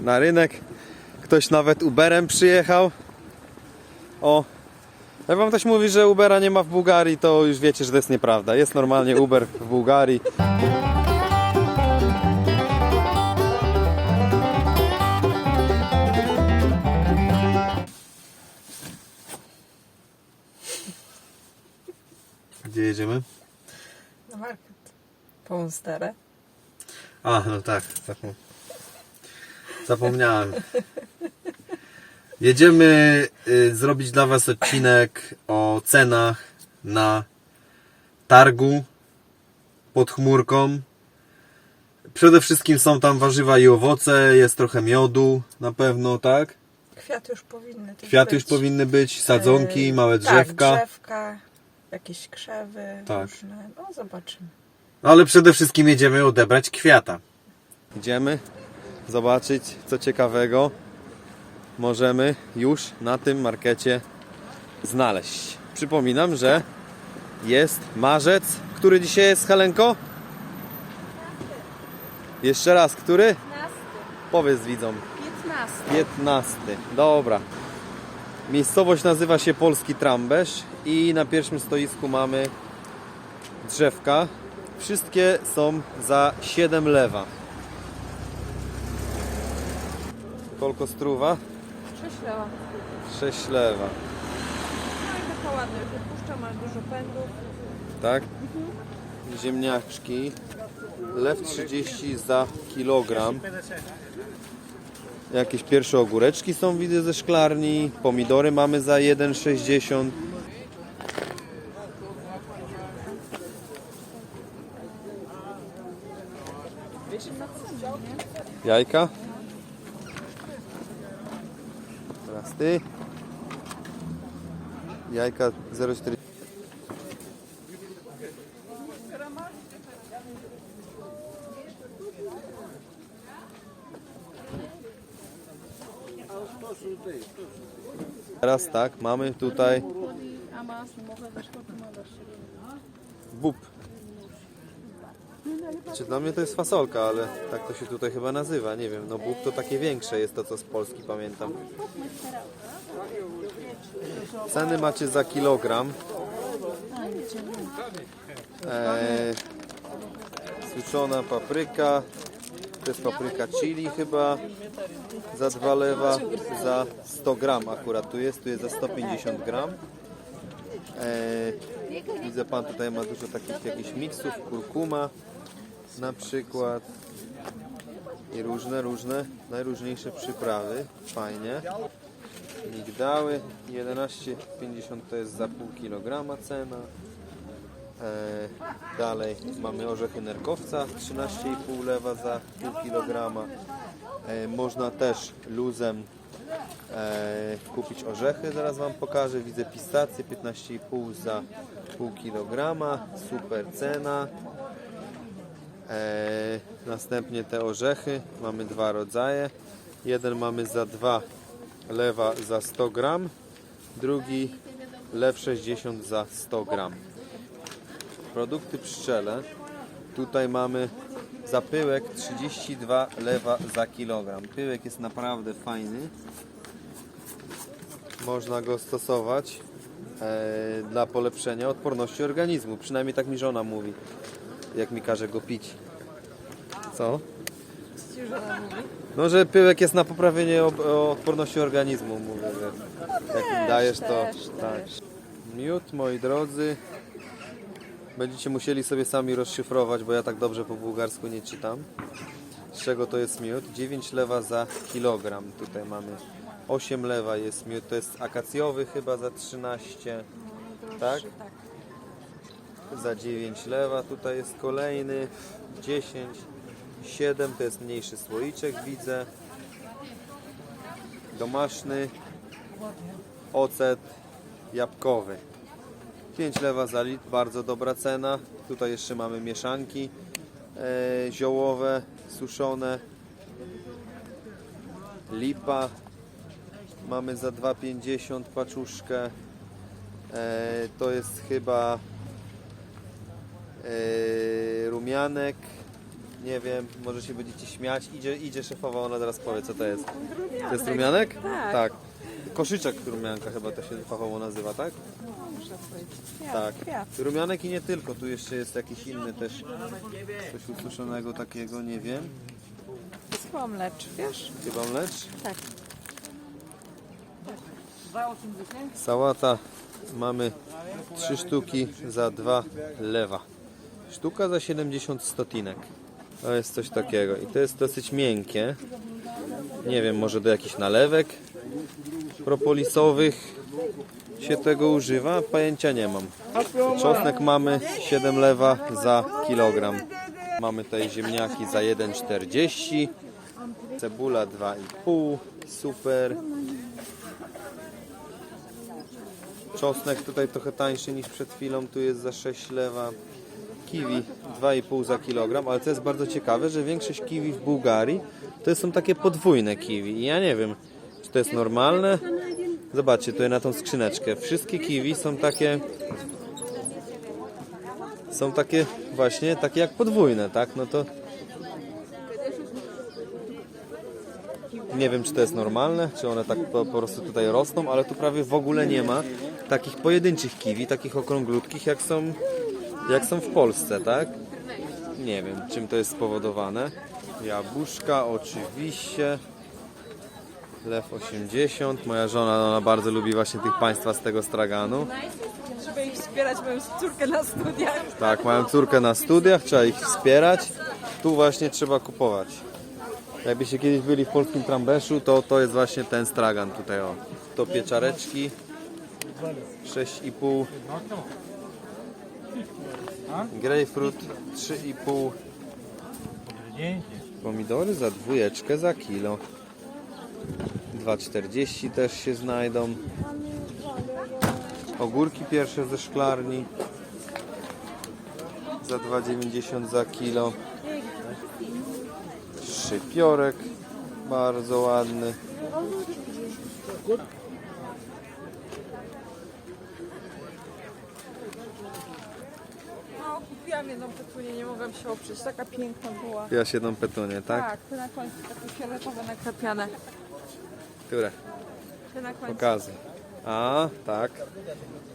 na rynek. Ktoś nawet Uberem przyjechał. O, jak wam ktoś mówi, że Ubera nie ma w Bułgarii, to już wiecie, że to jest nieprawda. Jest normalnie Uber w Bułgarii. Gdzie jedziemy? Na market. Po Monsterę. A, no tak, zapom... zapomniałem. Jedziemy y, zrobić dla Was odcinek o cenach na targu pod chmurką. Przede wszystkim są tam warzywa i owoce, jest trochę miodu na pewno, tak? Kwiaty już powinny też Kwiaty już być. powinny być, sadzonki, Yy, małe Tak, drzewka. drzewka, jakieś krzewy Tak. różne. No zobaczymy. Ale przede wszystkim jedziemy odebrać kwiata. Idziemy zobaczyć co ciekawego możemy już na tym markecie znaleźć. Przypominam, że jest marzec. Który dzisiaj jest, Helenko? Jeszcze raz, który? 15. Powiedz widzom. 15. 15. Dobra. Miejscowość nazywa się Polski Trambesz i na pierwszym stoisku mamy drzewka. Wszystkie są za 7 lewa. Kolko struwa? 6 leła. 6 lewa. No i taka ładna, już wypuszcza, masz dużo pędów. Tak? Ziemniaczki. Lew 30 za kilogram. Jakieś pierwsze ogóreczki są widzę ze szklarni. Pomidory mamy za 1,60. Jajka. Jajka 0,4. Teraz tak, mamy tutaj A masło, mogę też podpowiadać. bób. Czy dla mnie to jest fasolka, ale tak to się tutaj chyba nazywa, nie wiem. No bób to takie większe jest to, co z Polski pamiętam. Ceny macie za kilogram. Eee, suszona papryka. To jest papryka chili chyba. Za 2 lewa, za 100 gram akurat tu jest. Tu jest za 150 gram. Eee, widzę pan tutaj ma dużo takich jakichś miksów, kurkuma na przykład i różne, różne, najróżniejsze przyprawy. Fajnie. Migdały 11,50 to jest za pół kilograma cena. E, dalej mamy orzechy nerkowca 13,5 lewa za pół kilograma. E, można też luzem e, kupić orzechy, zaraz Wam pokażę. Widzę pistacje 15,5 za pół kilograma. Super cena. E, następnie te orzechy. Mamy dwa rodzaje. Jeden mamy za 2 lewa za 100 gram. Drugi lew 60 za 100 gram. Produkty pszczele. Tutaj mamy za pyłek 32 lewa za kilogram. Pyłek jest naprawdę fajny. Można go stosować e, dla polepszenia odporności organizmu. Przynajmniej tak mi żona mówi, jak mi każe go pić. Co? No, że pyłek jest na poprawienie ob- odporności organizmu, mówię, że jak im dajesz to... też, tak. Miód, moi drodzy, będziecie musieli sobie sami rozszyfrować, bo ja tak dobrze po bułgarsku nie czytam. Z czego to jest miód? 9 lewa za kilogram. Tutaj mamy 8 lewa jest miód, to jest akacjowy chyba za 13, tak? Za 9 lewa tutaj jest kolejny, 10, 7 to jest mniejszy słoiczek widzę. Domaszny, ocet jabłkowy. 5 lewa za litr, bardzo dobra cena. Tutaj jeszcze mamy mieszanki e, ziołowe, suszone. Lipa mamy za 2,50 paczuszkę. E, to jest chyba e, rumianek Nie wiem, może się będziecie śmiać. Idzie, idzie szefowa, ona zaraz powie, co to jest. To jest rumianek? Tak. Koszyczek rumianka chyba to się fachowo nazywa, tak? Tak. Rumianek i nie tylko, tu jeszcze jest jakiś inny też coś ususzonego takiego, nie wiem. Wyschła mlecz, wiesz? Chyba mlecz? Tak. Sałata mamy 3 sztuki za 2 lewa. Sztuka za 70 stotinek. To jest coś takiego i to jest dosyć miękkie. Nie wiem, może do jakichś nalewek propolisowych się tego używa? Pojęcia nie mam. Czosnek mamy 7 lewa za kilogram. Mamy tutaj ziemniaki za 1,40. Cebula 2,5. Super. Czosnek tutaj trochę tańszy niż przed chwilą, tu jest za 6 lewa. Kiwi 2,5 za kilogram, ale co jest bardzo ciekawe, że większość kiwi w Bułgarii to są takie podwójne kiwi. I ja nie wiem, czy to jest normalne. Zobaczcie tutaj na tą skrzyneczkę. Wszystkie kiwi są takie są takie właśnie takie jak podwójne, tak? No to Nie wiem, czy to jest normalne, czy one tak po, po prostu tutaj rosną, ale tu prawie w ogóle nie ma takich pojedynczych kiwi, takich okrąglutkich, jak są, jak są w Polsce, tak? Nie wiem, czym to jest spowodowane. Jabłuszka, oczywiście. Lew 80. Moja żona, ona bardzo lubi właśnie tych państwa z tego straganu. Żeby ich wspierać moją córkę na studiach. Tak, mają córkę na studiach, trzeba ich wspierać. Tu właśnie trzeba kupować. Jakbyście kiedyś byli w polskim Trambeszu, to to jest właśnie ten stragan tutaj. O. To pieczareczki 6,5 Grejpfrut 3,5 Pomidory za dwójeczkę za kilo. 2,40 też się znajdą. Ogórki pierwsze ze szklarni. Za 2,90 za kilo. Szypiorek bardzo ładny. Kupiłam jedną petunię, nie mogłam się oprzeć. Taka piękna była. Ja się jedną petunię, tak? Tak, te na końcu takie fioletowe nakrapiane. Które? Te na końcu. Pokazy. A, tak.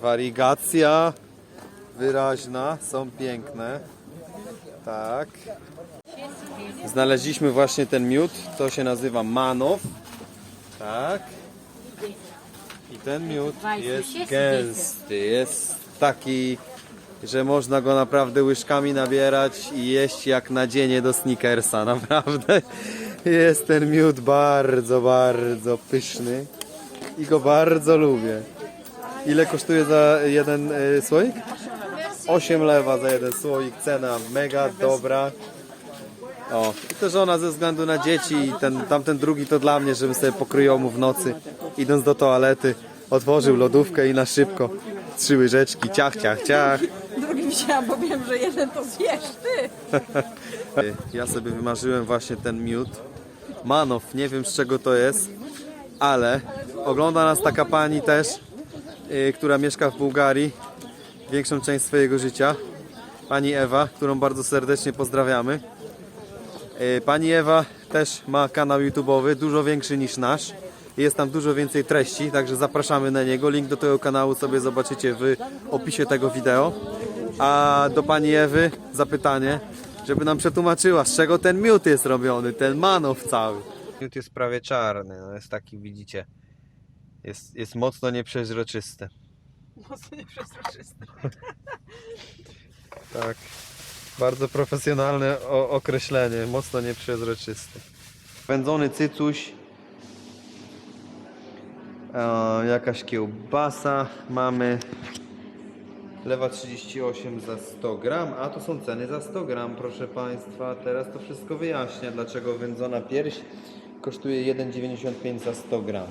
Warigacja wyraźna, są piękne. Tak. Znaleźliśmy właśnie ten miód, to się nazywa Manow. Tak. I ten miód jest gęsty, jest taki, że można go naprawdę łyżkami nabierać i jeść jak nadzienie do sneakersa, naprawdę. Jest ten miód bardzo, bardzo pyszny i go bardzo lubię. Ile kosztuje za jeden e, słoik? 8 lewa za jeden słoik, cena mega dobra. O, i to żona ze względu na dzieci i ten, tamten drugi to dla mnie, żebym sobie pokrył mu w nocy, idąc do toalety, otworzył lodówkę i na szybko trzy łyżeczki, ciach, ciach, ciach. Wzięłam, bo wiem, że jeden to zjesz ty. Ja sobie wymarzyłem właśnie ten miód. Manow, nie wiem z czego to jest, ale ogląda nas taka pani też, yy, która mieszka w Bułgarii większą część swojego życia. Pani Ewa, którą bardzo serdecznie pozdrawiamy. Yy, Pani Ewa też ma kanał YouTube'owy, dużo większy niż nasz. Jest tam dużo więcej treści, także zapraszamy na niego. Link do tego kanału sobie zobaczycie w opisie tego wideo. A do pani Ewy zapytanie, żeby nam przetłumaczyła, z czego ten miód jest robiony, ten manow cały. Miód jest prawie czarny, no jest taki, widzicie, jest, jest mocno nieprzezroczysty. Mocno nieprzezroczysty. Tak, bardzo profesjonalne o, określenie, mocno nieprzezroczysty. Wędzony cycuś, e, jakaś kiełbasa mamy, lewa 38 za 100 gram, a to są ceny za 100 gram, proszę Państwa. Teraz to wszystko wyjaśnia, dlaczego wędzona pierś kosztuje 1,95 za 100 gram.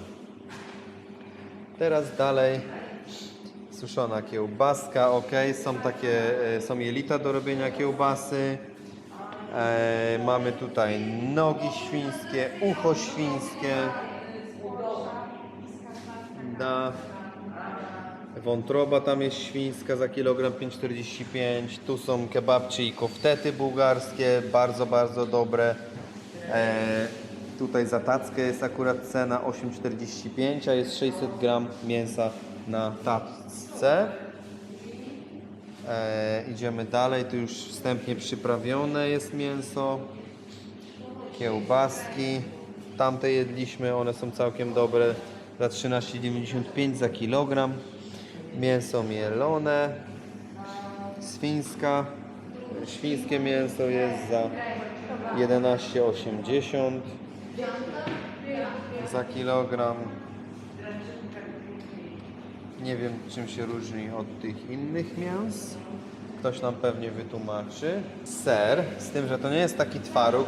Teraz dalej Suszona kiełbaska, ok. Są takie, e, są jelita do robienia kiełbasy. E, mamy tutaj nogi świńskie, ucho świńskie. Wątroba tam jest świńska za kilogram 5,45. Tu są kebabcie i koftety bułgarskie, bardzo, bardzo dobre. E, tutaj za tackę jest akurat cena 8,45, a jest 600 gram mięsa na tacce. E, idziemy dalej, tu już wstępnie przyprawione jest mięso. Kiełbaski. Tamte jedliśmy, one są całkiem dobre. Za 13,95 za kilogram. Mięso mielone. Świńska. Świńskie mięso jest za 11,80 za kilogram. Nie wiem czym się różni od tych innych mięs. Ktoś nam pewnie wytłumaczy. Ser, z tym, że to nie jest taki twaróg,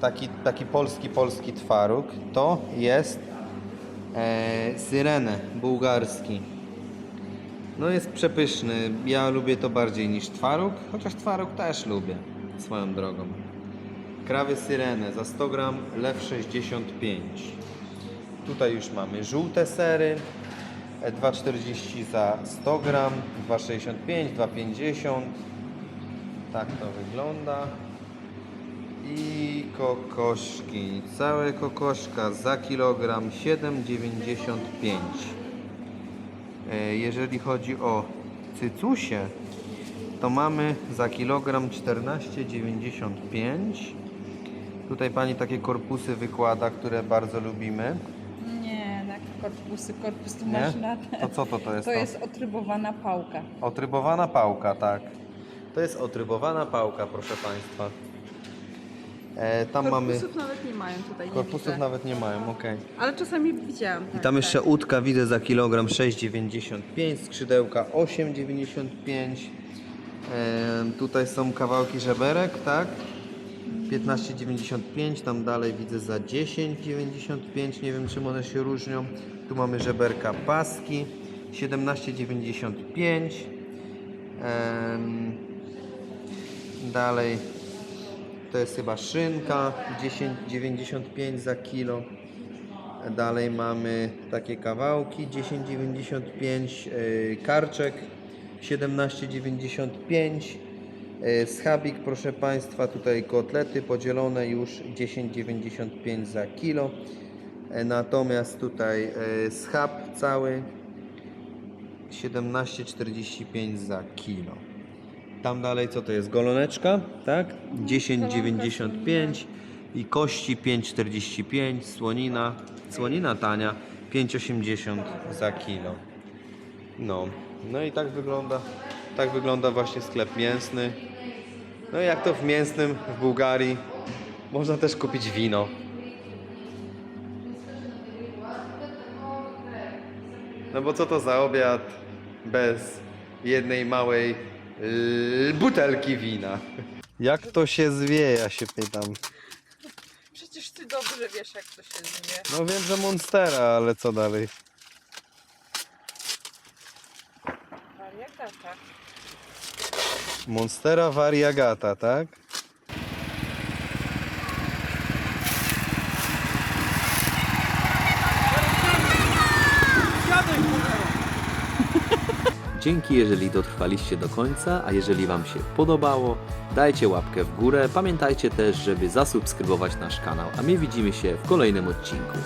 taki, taki polski, polski twaróg, to jest e, syrene bułgarski. No jest przepyszny. Ja lubię to bardziej niż twaróg, chociaż twaróg też lubię swoją drogą. Krawy syrene za 100 gram, lew 65. Tutaj już mamy żółte sery. e, 2,40 za 100 gram, 2,65, 2,50. Tak to wygląda. I kokoszki. Całe kokoszka za kilogram 7,95. E, Jeżeli chodzi o cycusie, to mamy za kilogram 14,95. Tutaj pani takie korpusy wykłada, które bardzo lubimy. Nie, na korpusy, korpus to Nie? masz na... To co to, to jest? To jest otrybowana pałka. Otrybowana pałka, tak. To jest otrybowana pałka, proszę Państwa. E, tam mamy. Korpusów nawet nie mają tutaj, nie Korpusów widzę. nawet nie mają, okej. Ale czasami widziałam. I tak, tam tak. jeszcze łódka widzę za kilogram 6,95, skrzydełka 8,95. E, tutaj są kawałki żeberek, tak? 15,95, tam dalej widzę za 10,95, nie wiem czym one się różnią. Tu mamy żeberka paski 17,95. Em, dalej to jest chyba szynka 10,95 za kilo. Dalej mamy takie kawałki 10,95 yy, karczek 17,95 yy, schabik proszę Państwa tutaj kotlety podzielone już 10,95 za kilo. Yy, natomiast tutaj schab cały 17,45 za kilo tam dalej co to jest? Goloneczka, tak? 10,95 i kości 5,45, słonina, słonina tania 5,80 za kilo. No, no i tak wygląda, tak wygląda właśnie sklep mięsny. No i jak to w mięsnym w Bułgarii, można też kupić wino. No bo co to za obiad bez jednej małej yy, butelki wina? Jak to się zwie, ja się pytam. Przecież ty dobrze wiesz, jak to się zwie. No wiem, że Monstera, ale co dalej? Wariagata. Monstera variegata, tak? Dzięki, jeżeli dotrwaliście do końca, a jeżeli Wam się podobało, dajcie łapkę w górę. Pamiętajcie też, żeby zasubskrybować nasz kanał, a my widzimy się w kolejnym odcinku.